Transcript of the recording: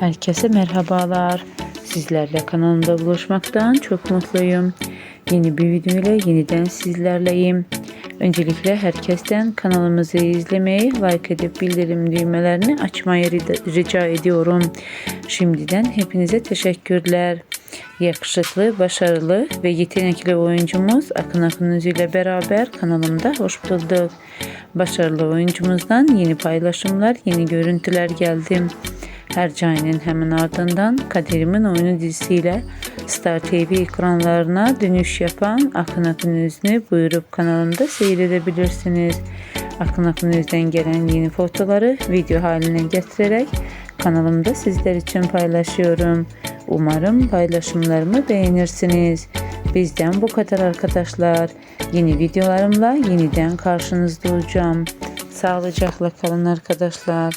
Herkese merhabalar. Sizlerle kanalımda buluşmaktan çok mutluyum. Yeni bir video ile yeniden sizlerleyim. Öncelikle herkesten kanalımızı izlemeyi, like edip bildirim düğmelerini açmayı ri- rica ediyorum. Şimdiden hepinize teşekkürler. Yakışıklı, başarılı ve yetenekli oyuncumuz Akın Akın ile beraber kanalımda hoş bulduk. Başarılı oyuncumuzdan yeni paylaşımlar, yeni görüntüler geldi. Hercai'nin hemen ardından Kaderimin Oyunu dizisiyle Star TV ekranlarına dönüş yapan Akın Akın Özünü buyurup kanalımda seyredebilirsiniz. Akın Akın Öz'den gelen yeni fotoları video haline getirerek kanalımda sizler için paylaşıyorum. Umarım paylaşımlarımı beğenirsiniz. Bizden bu kadar arkadaşlar. Yeni videolarımla yeniden karşınızda olacağım. Sağlıcakla kalın arkadaşlar.